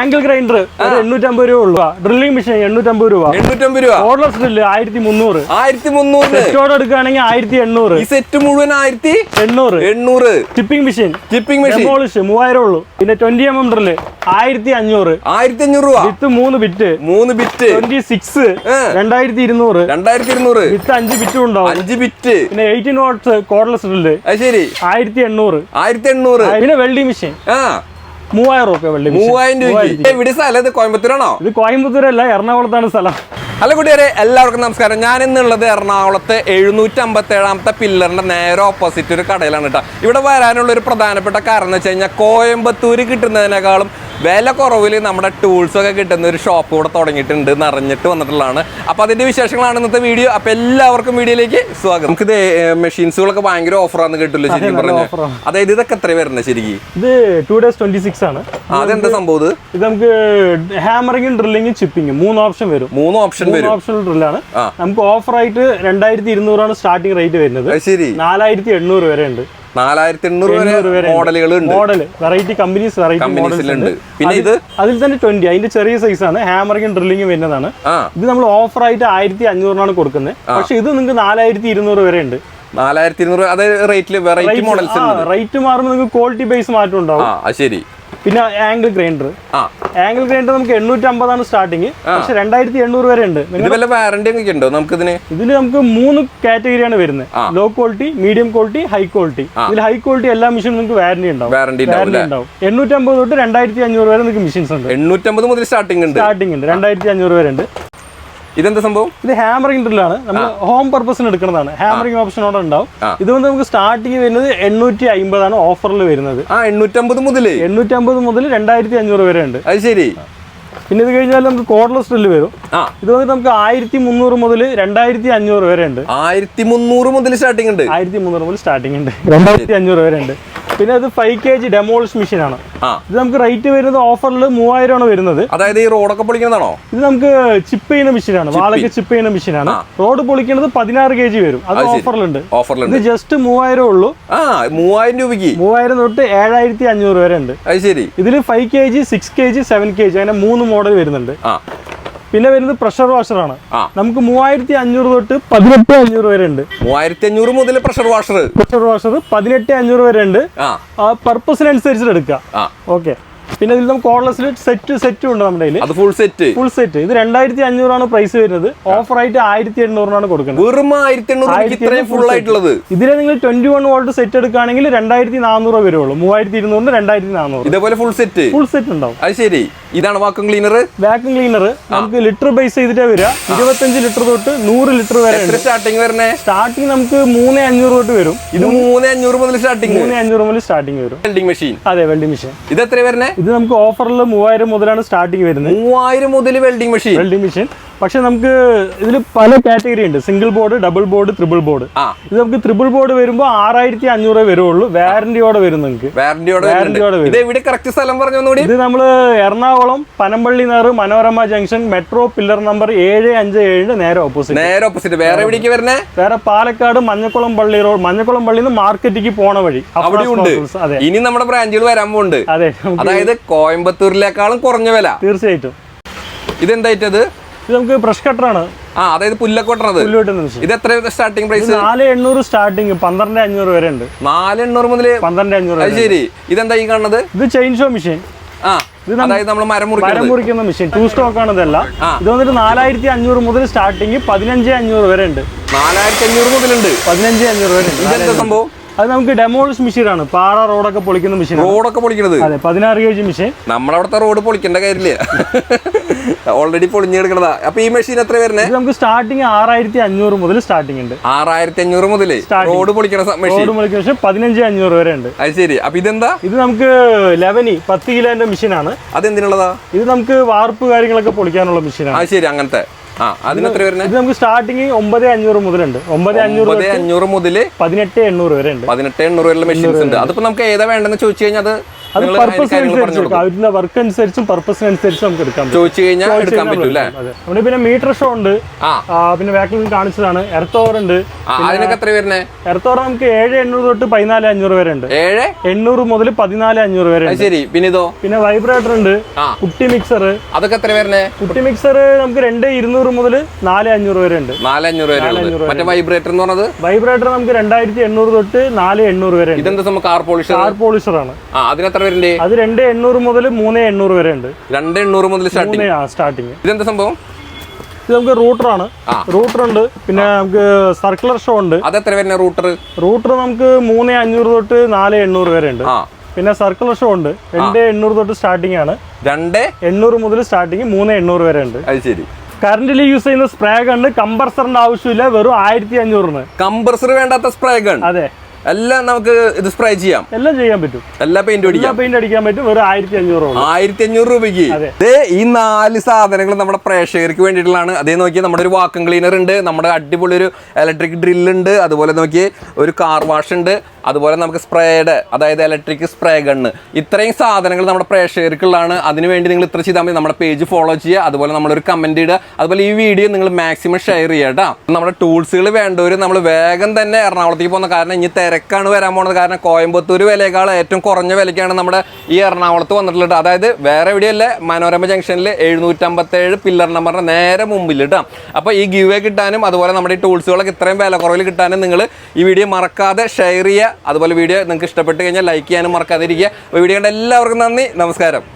Angle grinder എണ്ണൂറ്റമ്പത് രൂപ ഉള്ളു. Drilling machine എണ്ണൂറ്റമ്പത് രൂപ. എണ്ണൂറ്റമ്പത് രൂപ. ഓർഡർസ് ഡ്രില്ല് ആയിരത്തി മുന്നൂറ് ആയിരത്തി മുന്നൂറ് സെറ്റോട് എടുക്കുകയാണെങ്കിൽ ആയിരത്തി എണ്ണൂറ് ഈ സെറ്റ് മുഴുവൻ ആയിരത്തി എണ്ണൂറ്. എണ്ണൂറ്. Tipping machine tipping machine polish മൂവായിരം ഉള്ളൂ. പിന്നെ ട്വന്റി എം എം ഡ്രില്ല് ആയിരത്തി അഞ്ഞൂറ് ആയിരത്തി അഞ്ഞൂറ് രൂപ. വിത്ത് മൂന്ന് ബിറ്റ് മൂന്ന് ബിറ്റ് ട്വന്റി സിക്സ്. രണ്ടായിരത്തി ഇരുന്നൂറ് രണ്ടായിരത്തി ഇരുന്നൂറ് വിത്ത് അഞ്ച് ബിറ്റും ഉണ്ടാവും. അഞ്ച് ബിറ്റ് പിന്നെ എയ്റ്റീൻ വാട്ട്സ് കോർഡ്ലെസ് ഡ്രില്ല് ശരി. ആയിരത്തി എണ്ണൂറ് ആയിരത്തി എണ്ണൂറ് പിന്നെ വെൽഡിംഗ് മെഷീൻ ആ. മൂവായിരം റുപ്യ വെള്ളി മൂവായിരം രൂപ ഇവിടെ സ്ഥലം ഇത് കോയമ്പത്തൂരാണോ? ഇത് കോയമ്പത്തൂരല്ല എറണാകുളത്താണ് സ്ഥലം. അല്ല കുട്ടികാരെ എല്ലാവർക്കും നമസ്കാരം. ഞാൻ ഇന്നുള്ളത് എറണാകുളത്ത് എഴുന്നൂറ്റി അമ്പത്തി ഏഴാമത്തെ പില്ലറിന്റെ നേരെ ഓപ്പോസിറ്റ് ഒരു കടയിലാണ് കേട്ടോ ഇവിടെ വരാനുള്ള ഒരു പ്രധാനപ്പെട്ട കാരണം എന്ന് വെച്ച് കഴിഞ്ഞാൽ കോയമ്പത്തൂര് കിട്ടുന്നതിനേക്കാളും വില കുറവിൽ നമ്മുടെ ടൂൾസ് ഒക്കെ കിട്ടുന്ന ഒരു ഷോപ്പ് കൂടെ തുടങ്ങിയിട്ടുണ്ട് എന്ന് അറിഞ്ഞിട്ട് വന്നിട്ടുള്ളതാണ്. അപ്പോൾ അതിന്റെ വിശേഷങ്ങളാണ് ഇന്നത്തെ വീഡിയോ അപ്പോൾ എല്ലാവർക്കും വീഡിയോയിലേക്ക് സ്വാഗതം. നമുക്ക് ഇത് മെഷീൻസുകളൊക്കെ ഭയങ്കര ഓഫറാന്ന് കിട്ടില്ല ശരിക്കും പറഞ്ഞു? അതായത് ഇതൊക്കെ എത്ര വരുന്നത് ശരിക്കും? ഇത് ടു ഡേസ് ട്വന്റി സിക്സ് ആണ് അതെന്താ സംഭവം ഇത്? നമുക്ക് ഹാമറിംഗും ഡ്രില്ലിങ്ങും ചിപ്പിങ്ങും മൂന്ന് ഓപ്ഷൻ വരും. മൂന്ന് ഓപ്ഷൻ വരും. ഓപ്ഷൻ ഡ്രില്ലാണ് നമുക്ക് ഓഫർ ആയിട്ട് രണ്ടായിരത്തി ഇരുന്നൂറാണ് സ്റ്റാർട്ടിംഗ് റേറ്റ് വരുന്നത്. ശരി. നാലായിരത്തി എണ്ണൂറ് വരെ ഉണ്ട്. നാലായിരത്തി എണ്ണൂറ് വരെ മോഡലുകൾ ഉണ്ട് മോഡൽ വെറൈറ്റി കമ്പനീസ് വെറൈറ്റി ഉണ്ട് പിന്നെ ഇത്? അതിൽ തന്നെ ട്വന്റി അതിന്റെ ചെറിയ സൈസ് ആണ്. ഹാമറിംഗ് ഡ്രില്ലിംഗ് വരുന്നതാണ്. ഇത് നമ്മൾ ഓഫർ ആയിട്ട് ആയിരത്തി അഞ്ഞൂറിനാണ് കൊടുക്കുന്നത് പക്ഷെ ഇത് നിങ്ങൾക്ക് നാലായിരത്തി ഇരുന്നൂറ് വരെ ഉണ്ട്. നാലായിരത്തി ഇരുന്നൂറ് അതായത് റേറ്റിൽ വെറൈറ്റി മോഡൽസ് റേറ്റ് മാറുമ്പോൾ നിങ്ങൾക്ക് ക്വാളിറ്റി ബേസ് മാറ്റം ഉണ്ടാവും. ശരി. പിന്നെ ആംഗിൾ ഗ്രൈൻഡർ ആംഗിൾ ഗ്രൈൻഡർ നമുക്ക് എണ്ണൂറ്റി അമ്പതാണ് സ്റ്റാർട്ടിങ് പക്ഷെ രണ്ടായിരത്തി എണ്ണൂറ് വരെ ഉണ്ട്. ഉണ്ടോ നമുക്ക് ഇതിന് ഇതിൽ നമുക്ക് മൂന്ന് കാറ്റഗറിയാണ് വരുന്നത്. Low quality medium quality high quality ഇതിൽ ഹൈ ക്വാളിറ്റി എല്ലാ മെഷീനും നമുക്ക് വാറന്റി ഉണ്ടാവും. വാറണ്ടി ഉണ്ടാവും വാറന്റി ഉണ്ടാവും. എണ്ണൂറ്റി അമ്പത് തൊട്ട് രണ്ടായിരത്തി അഞ്ഞൂറ് വരെ നമുക്ക് മെഷീൻസ് ഉണ്ട്. എണ്ണൂറ്റമ്പത് മുതൽ സ്റ്റാർട്ടിംഗ് ഉണ്ട്. സ്റ്റാർട്ടിംഗ് ഉണ്ട്. രണ്ടായിരത്തി അഞ്ഞൂറ് വരെ ഉണ്ട്. ഇതെന്താ സംഭവം? ഇത് ഹാമറിംഗ് ഡ്രില്ലാണ് നമ്മൾ ഹോം പർപ്പസിന് എടുക്കുന്നതാണ്. ഹാമറിംഗ് ഓപ്ഷൻ അവിടെ ഉണ്ടാവും. ഇത് ഇതുകൊണ്ട് നമുക്ക് സ്റ്റാർട്ടിങ് വരുന്നത് എണ്ണൂറ്റി അമ്പതാണ് ഓഫറിൽ വരുന്നത്. ആ എണ്ണൂറ്റമ്പത് മുതൽ എണ്ണൂറ്റി അമ്പത് മുതൽ രണ്ടായിരത്തി അഞ്ഞൂറ് വരെ ഉണ്ട് അത് ശരി. പിന്നെ ഇത് കഴിഞ്ഞാൽ നമുക്ക് കോർഡ്ലെസ് ഡ്രില്ല് വരും. ഇത് വന്നിട്ട് നമുക്ക് ആയിരത്തി മുന്നൂറ് മുതൽ രണ്ടായിരത്തി അഞ്ഞൂറ് വരെ ഉണ്ട് ആയിരത്തി മുന്നൂറ് മുതൽ സ്റ്റാർട്ടിംഗ് ഉണ്ട്. ആയിരത്തി മുന്നൂറ് മുതൽ സ്റ്റാർട്ടിംഗ് ഉണ്ട്. രണ്ടായിരത്തി അഞ്ഞൂറ് വരെ ഉണ്ട് പിന്നെ അത് five K G demolish machine ആണ്. ഇത് നമുക്ക് റേറ്റ് വരുന്നത് ഓഫറിൽ മൂവായിരം ആണ് വരുന്നത്. അതായത് ഈ റോഡൊക്കെ പൊളിക്കുന്നതാണോ? ഇത് നമുക്ക് ചിപ്പ് ചെയ്യുന്ന മെഷീനാണ് വാളൊക്കെ ചിപ്പ് ചെയ്യുന്ന മെഷീനാണ് റോഡ് പൊളിക്കുന്നത് പതിനാറ് കെ ജി വരും. അത് ഓഫറിലുണ്ട് ഇത് ഓഫറിലുണ്ട് ജസ്റ്റ് മൂവായിരം ഉള്ളൂ. മൂവായിരം രൂപയ്ക്ക്. മൂവായിരം തൊട്ട് ഏഴായിരത്തി അഞ്ഞൂറ് വരെ ഉണ്ട്. അത് ശരി. ഇതിൽ five K G six K G seven K G അങ്ങനെ മൂന്ന് മോഡൽ വരുന്നുണ്ട്. പിന്നെ വരുന്നത് പ്രഷർ വാഷറാണ്. നമുക്ക് മൂവായിരത്തി അഞ്ഞൂറ് തൊട്ട് പതിനെട്ട് അഞ്ഞൂറ് വരെ ഉണ്ട്. മൂവായിരത്തി അഞ്ഞൂറ് മുതൽ പ്രഷർ വാഷർ പ്രഷർ വാഷർ പതിനെട്ട് അഞ്ഞൂറ് വരെ ഉണ്ട്. ആ. പർപ്പസിനനുസരിച്ചിട്ട് എടുക്കുക. ഓക്കെ പിന്നെ ഇതിൽ നമുക്ക് കോർഡ്ലെസ്സിൽ സെറ്റ് സെറ്റും ഉണ്ട് നമ്മുടെ കയ്യിൽ അത് ഫുൾ സെറ്റ് ഫുൾ സെറ്റ് ഇത് രണ്ടായിരത്തി അഞ്ഞൂറാണ് പ്രൈസ് വരുന്നത്. ഓഫർ ആയിട്ട് ആയിരത്തി എണ്ണൂറിനാണ് കൊടുക്കുന്നത്. വെറും ആയിരത്തി എണ്ണൂറ് ഫുൾ ആയിട്ടുള്ളത്. ഇതിലെ നിങ്ങൾ ട്വന്റി വൺ വോൾട്ട് സെറ്റ് എടുക്കുകയാണെങ്കിൽ രണ്ടായിരത്തി നാനൂറ് വരുള്ളൂ. മൂവായിരത്തി ഇരുന്നൂറിന് രണ്ടായിരത്തി നാനൂറ് ഇതേപോലെ ഫുൾ സെറ്റ് ഫുൾ സെറ്റ് ഉണ്ടാവും. അത് ശരി. ഇതാണ് വാക്വം ക്ലീനർ വാക്യൂം ക്ലീനർ നമുക്ക് ലിറ്റർ ബേസ് ചെയ്തിട്ടേ വരിക. ഇരുപത്തഞ്ച് ലിറ്റർ തൊട്ട് നൂറ് ലിറ്റർ വരെ സ്റ്റാർട്ടിംഗ് വരണേ? സ്റ്റാർട്ടിങ് നമുക്ക് മൂന്ന് അഞ്ഞൂറ് തൊട്ട് വരും. ഇത് മൂന്ന് അഞ്ഞൂറ് മുതൽ സ്റ്റാർട്ടിംഗ് മൂന്ന് അഞ്ഞൂറ് മുതൽ സ്റ്റാർട്ടിംഗ് വരും. വെൽഡിംഗ് മെഷീൻ അതെ വെൽഡിംഗ് മെഷീൻ ഇത് എത്ര വരണേ? ഇത് നമുക്ക് ഓഫറിൽ മൂവായിരം മുതലാണ് സ്റ്റാർട്ടിങ് വരുന്നത്. മൂവായിരം മുതൽ വെൽഡിംഗ് മെഷീൻ വെൽഡിംഗ് മെഷീൻ പക്ഷെ നമുക്ക് ഇതിൽ പല കാറ്റഗറി ഉണ്ട്. Single board double board triple board. ഇത് നമുക്ക് ട്രിപ്പിൾ ബോർഡ് വരുമ്പോൾ ആറായിരത്തി അഞ്ഞൂറ് വരുള്ളൂ. വാറന്റിയോടെ വരും നിങ്ങൾക്ക് വാറന്റിയോടെ വരുന്നുണ്ട്. ഇത് കറക്റ്റ് സ്ഥലം പറഞ്ഞു ഒന്നുകൂടി? ഇത് നമ്മൾ Ernakulam Panampilly നേറ് Manorama junction metro pillar number ഏഴ് അഞ്ച് ഏഴിന് നേരെ ഓപ്പോസിറ്റ് നേരെ ഓപ്പോസിറ്റ് വേറെ എവിടേക്ക് വരണേ വേറെ പാലക്കാട് മഞ്ഞക്കുളം പള്ളി റോഡ്. മഞ്ഞക്കുളം പള്ളിയിൽ മാർക്കറ്റിക്ക് മാർക്കറ്റിലേക്ക് പോണ വഴി. അവിടെ ഉണ്ട്. ഇനി നമ്മുടെ ബ്രാഞ്ചുകൾ വരാൻ പോകുന്നുണ്ട് അതെ അതായത് കോയമ്പത്തൂരിലേക്കാളും കുറഞ്ഞ വില. തീർച്ചയായിട്ടും. ഇതെന്തായിട്ടത്? ഇത് നമുക്ക് ബ്രഷ് കട്ടറാണ് ആ അതായത് പുല്ലക്കോട്ടാണ് ഇത് എത്ര സ്റ്റാർട്ടിംഗ് പ്രൈസ് നാല് എണ്ണൂറ് സ്റ്റാർട്ടിംഗ് പന്ത്രണ്ട് അഞ്ഞൂറ് വരെ ഉണ്ട്. നാല് എണ്ണൂറ് മുതൽ പന്ത്രണ്ട് അഞ്ഞൂറ് ശരി. ഇതെന്താ ഈ കാണുന്നത്? ഇത് ചെയിൻ ഷോ മെഷീൻ ആ അതായത് നമ്മൾ മരം മുറിക്കുന്ന മെഷീൻ ടൂ സ്റ്റോക്ക് ആണ് ഇതല്ല. ഇത് വന്നിട്ട് നാലായിരത്തി അഞ്ഞൂറ് മുതൽ സ്റ്റാർട്ടിങ് പതിനഞ്ച് അഞ്ഞൂറ് വരെ ഉണ്ട്. നാലായിരത്തി അഞ്ഞൂറ് മുതലുണ്ട്. പതിനഞ്ച് അഞ്ഞൂറ് വരെ ഉണ്ട്. സംഭവം? അത് നമുക്ക് ഡെമോളിഷ് മെഷീൻ ആണ്. പാറ റോഡൊക്കെ പൊളിക്കുന്ന മെഷീൻ റോഡൊക്കെ പൊളിക്കണത്. അതെ പതിനാറ് കെ ജി മെഷീൻ നമ്മളവിടുത്തെ റോഡ് പൊളിക്കേണ്ട കാര്യമില്ല. ഓൾറെഡി പൊളിഞ്ഞു പൊളിഞ്ഞെടുക്കണതാ. അപ്പൊ ഈ മെഷീൻ എത്ര വരുന്നത് നമുക്ക് സ്റ്റാർട്ടിങ് ആറായിരത്തി അഞ്ഞൂറ് മുതൽ സ്റ്റാർട്ടിങ് ഉണ്ട്. ആറായിരത്തി അഞ്ഞൂറ് മുതൽ റോഡ് പൊളിക്കണ മെഷീൻ റോഡ് പൊളിക്കുന്ന മെഷീൻ പതിനഞ്ച് അഞ്ഞൂറ് വരെ ഉണ്ട്. അത് ശരി. അപ്പൊ ഇതെന്താ? ഇത് നമുക്ക് ലെവനി പത്ത് കിലോന്റെ മെഷീൻ മെഷീനാണ് അതെന്തിനുള്ളതാ? ഇത് നമുക്ക് വാർപ്പ് കാര്യങ്ങളൊക്കെ പൊളിക്കാനുള്ള മെഷീനാണ് അത് ശരി അങ്ങനത്തെ. ഇത് നമുക്ക് സ്റ്റാർട്ടിങ് ഒമ്പത് അഞ്ഞൂറ് മുതലുണ്ട്. ഒമ്പത് അഞ്ഞൂറ് അഞ്ഞൂറ് മുതൽ പതിനെട്ട് എണ്ണൂറ് വരെ ഉണ്ട് പതിനെട്ട് എണ്ണൂറ് വരെ മെഷീൻസ് ഉണ്ട്. അതിപ്പോ നമുക്ക് ഏതാ വേണ്ടെന്ന് ചോദിച്ചു കഴിഞ്ഞാൽ അത് അത് പർപ്പസ് അനുസരിച്ച് അതിന്റെ വർക്ക് അനുസരിച്ചും പർപ്പസിനനുസരിച്ചും നമുക്ക് എടുക്കാൻ ചോദിച്ചു കഴിഞ്ഞാൽ എടുക്കാൻ പറ്റും അല്ലേ നമ്മുടെ പിന്നെ മീറ്റർ ഷോ ഉണ്ട്. പിന്നെ ബാക്കിൽ കാണിച്ചതാണ്. എർത്ത് ഓവർ ഉണ്ട്. അതിനൊക്കെ എത്ര വരുന്നേ? എർത്ത് ഓവർ നമുക്ക് ഏഴ് എണ്ണൂറ് തൊട്ട് പതിനാല് അഞ്ഞൂറ് വരെ ഉണ്ട്. ഏഴ്? എണ്ണൂറ് മുതൽ പതിനാല് അഞ്ഞൂറ് വരെ ശരി. പിന്നെ ഇതോ? പിന്നെ വൈബ്രേറ്റർ ഉണ്ട്. കുട്ടി മിക്സർ അതൊക്കെ എത്ര വരുന്നേ? കുട്ടി മിക്സർ നമുക്ക് രണ്ട് ഇരുന്നൂറ് മുതൽ നാല് അഞ്ഞൂറ് വരെ ഉണ്ട്. നാലഞ്ഞൂറ് വരെ ഉള്ളത് നാലഞ്ഞൂറ് മറ്റേ വൈബ്രേറ്റർ എന്ന് പറഞ്ഞത്? വൈബ്രേറ്റർ നമുക്ക് രണ്ടായിരത്തി എണ്ണൂറ് തൊട്ട് നാല് എണ്ണൂറ് വരെ ഇതെന്താ നമുക്ക് കാർ പോളിഷർ കാർ പോളിഷർ ആണ്. അതിനെത്ര വരുന്നുണ്ട് അത് രണ്ട് എണ്ണൂറ് മുതൽ മൂന്ന് എണ്ണൂറ് വരെ ഉണ്ട്. രണ്ട് എണ്ണൂറ് മുതൽ സ്റ്റാർട്ടിങ് സ്റ്റാർട്ടിങ് ഇതെന്താ സംഭവം? ഇത് നമുക്ക് റൂട്ടർ ആണ്. റൂട്ടർ ഉണ്ട്. പിന്നെ നമുക്ക് സർക്കുലർ ഷോ ഉണ്ട്. അതെത്ര വരുന്ന റൂട്ടർ റൂട്ടർ നമുക്ക് മൂന്ന് അഞ്ഞൂറ് തൊട്ട് നാല് എണ്ണൂറ് വരെ ഉണ്ട്. പിന്നെ സർക്കുലർ ഷോ ഉണ്ട്. രണ്ട് എണ്ണൂറ് തൊട്ട് സ്റ്റാർട്ടിംഗ് ആണ്. രണ്ട്? എണ്ണൂറ് മുതൽ സ്റ്റാർട്ടിങ് മൂന്ന് എണ്ണൂറ് വരെ ഉണ്ട്. അത് ശരി. കറന്റിൽ യൂസ് ചെയ്യുന്ന സ്പ്രേ ഗൺ കമ്പർസറിന്റെ ആവശ്യമില്ല. വെറും ആയിരത്തി അഞ്ഞൂറിന്. കംപ്രസർ വേണ്ടാത്ത സ്പ്രേ ഗൺ അതെ. എല്ലാം നമുക്ക് ഇത് സ്പ്രേ ചെയ്യാം. എല്ലാം ചെയ്യാൻ പറ്റും. എല്ലാ പെയിന്റ് അടിക്കാം. പെയിന്റ് അടിക്കാൻ പറ്റും. വെറും ആയിരത്തി അഞ്ഞൂറ് ആയിരത്തി അഞ്ഞൂറ് രൂപയ്ക്ക് ഈ നാല് സാധനങ്ങൾ നമ്മുടെ പ്രേക്ഷകർക്ക് വേണ്ടിയിട്ടുള്ളതാണ്. അതേ നോക്കി നമ്മുടെ ഒരു വാക്കും ക്ലീനർ ഉണ്ട് നമ്മുടെ അടിപൊളി ഒരു ഇലക്ട്രിക് ഡ്രില്ല് ഉണ്ട് അതുപോലെ നോക്കി ഒരു കാർ വാഷ് ഉണ്ട് അതുപോലെ നമുക്ക് സ്പ്രേയുടെ അതായത് ഇലക്ട്രിക് സ്പ്രേ ഗണ്ണ് ഇത്രയും സാധനങ്ങൾ നമ്മുടെ പ്രേക്ഷകർക്കുള്ളതാണ്. അതിനുവേണ്ടി നിങ്ങൾ ഇത്ര ചെയ്താൽ മതി. നമ്മുടെ പേജ് ഫോളോ ചെയ്യുക അതുപോലെ നമ്മളൊരു കമന്റ് ഇടുക അതുപോലെ ഈ വീഡിയോ നിങ്ങൾ മാക്സിമം ഷെയർ ചെയ്യുക കേട്ടോ. നമ്മുടെ ടൂൾസുകൾ വേണ്ടവർ നമ്മൾ വേഗം തന്നെ എറണാകുളത്തേക്ക് പോകുന്ന കാരണം ഇനി തിരക്കാണ് വരാൻ പോകുന്നത് കാരണം കോയമ്പത്തൂർ വിലയേക്കാൾ ഏറ്റവും കുറഞ്ഞ വിലയ്ക്കാണ് നമ്മുടെ ഈ എറണാകുളത്ത് വന്നിട്ടുള്ളത്. അതായത് വേറെ എവിടെയല്ല മനോരമ ജംഗ്ഷനിൽ എഴുന്നൂറ്റമ്പത്തേഴ് പില്ലർ നമ്പറിന് നേരെ മുമ്പിൽ കേട്ടോ അപ്പോൾ ഈ ഗിവ് കിട്ടാനും അതുപോലെ നമ്മുടെ ഈ ടൂൾസുകളൊക്കെ ഇത്രയും വില കുറവിൽ കിട്ടാനും നിങ്ങൾ ഈ വീഡിയോ മറക്കാതെ ഷെയർ ചെയ്യുക. അതുപോലെ വീഡിയോ നിങ്ങൾക്ക് ഇഷ്ടപ്പെട്ട് കഴിഞ്ഞാൽ ലൈക്ക് ചെയ്യാനും മറക്കാതിരിക്കുക. അപ്പോൾ വീഡിയോ കണ്ട എല്ലാവർക്കും നന്ദി. നമസ്കാരം.